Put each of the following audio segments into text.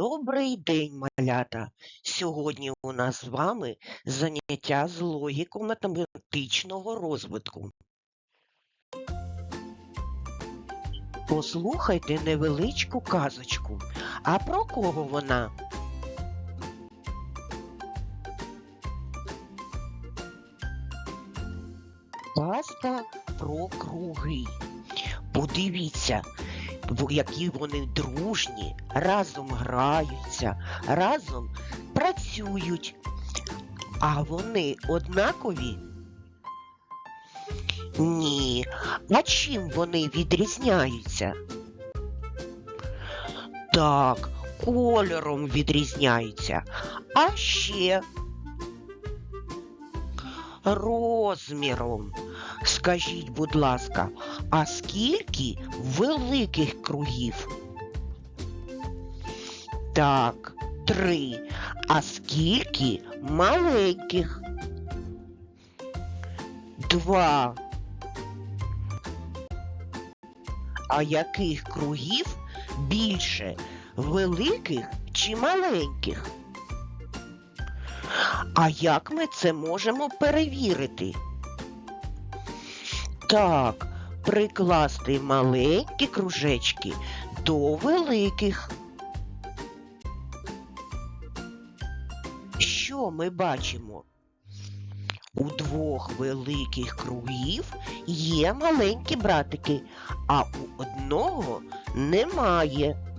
Добрий день, малята! Сьогодні у нас з вами заняття з логіко-математичного розвитку. Послухайте невеличку казочку. А про кого вона? Казка про круги. Подивіться, які вони дружні, разом граються, разом працюють. А вони однакові? Ні. А чим вони відрізняються? Так, кольором відрізняються. А ще розміром. Скажіть, будь ласка, а скільки великих кругів? Так, три. А скільки маленьких? Два. А яких кругів більше? Великих чи маленьких? А як ми це можемо перевірити? Так, прикласти маленькі кружечки до великих. Що ми бачимо? У двох великих кругів є маленькі братики, а у одного немає.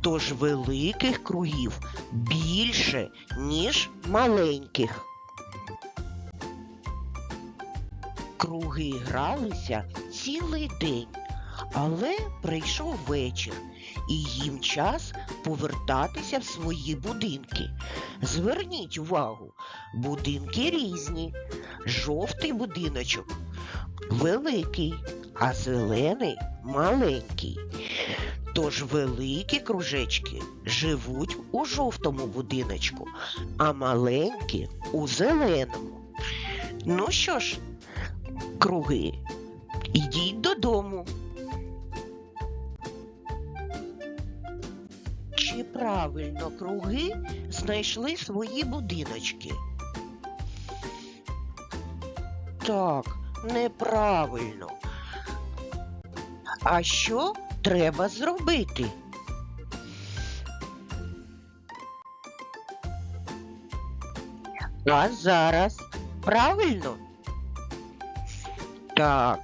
Тож великих кругів більше, ніж маленьких. Круги гралися цілий день, але прийшов вечір, і їм час повертатися в свої будинки. Зверніть увагу, будинки різні. Жовтий будиночок великий, а зелений маленький. Тож великі кружечки живуть у жовтому будиночку, а маленькі у зеленому. Ну що ж, круги, ідіть додому. Чи правильно круги знайшли свої будиночки? Так, неправильно. А що треба зробити? А зараз правильно? Так.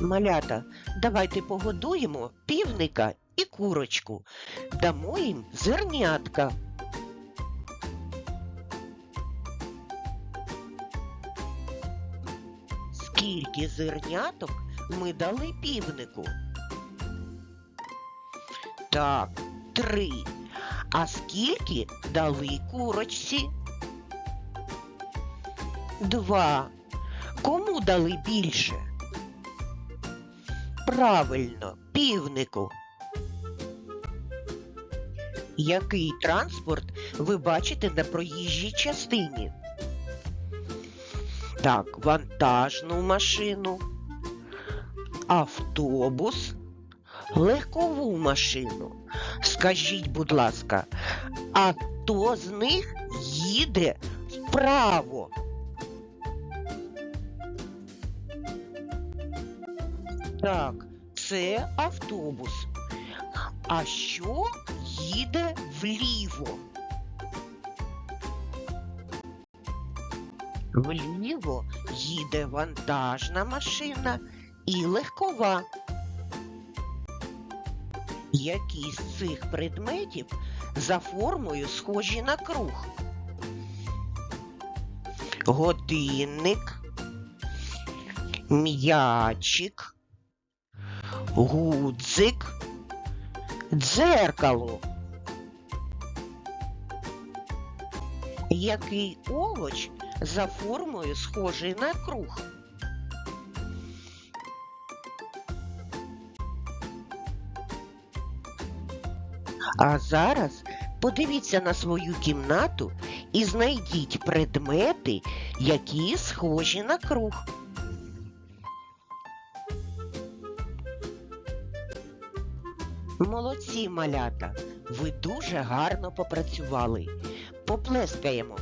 Малята, давайте погодуємо півника і курочку. Дамо їм зернятка. Скільки зерняток ми дали півнику? Так, три. А скільки дали курочці? Два. Кому дали більше? Правильно, півнику. Який транспорт ви бачите на проїжджій частині? Так, вантажну машину, автобус, легкову машину. Скажіть, будь ласка, а хто з них їде вправо? Так, це автобус. А що їде вліво? Вліво їде вантажна машина і легкова. Які з цих предметів за формою схожі на круг? Годинник, м'ячик, гудзик, дзеркало. Який овоч за формою схожий на круг? А зараз подивіться на свою кімнату і знайдіть предмети, які схожі на круг. Молодці, малята! Ви дуже гарно попрацювали. Поплескаємо.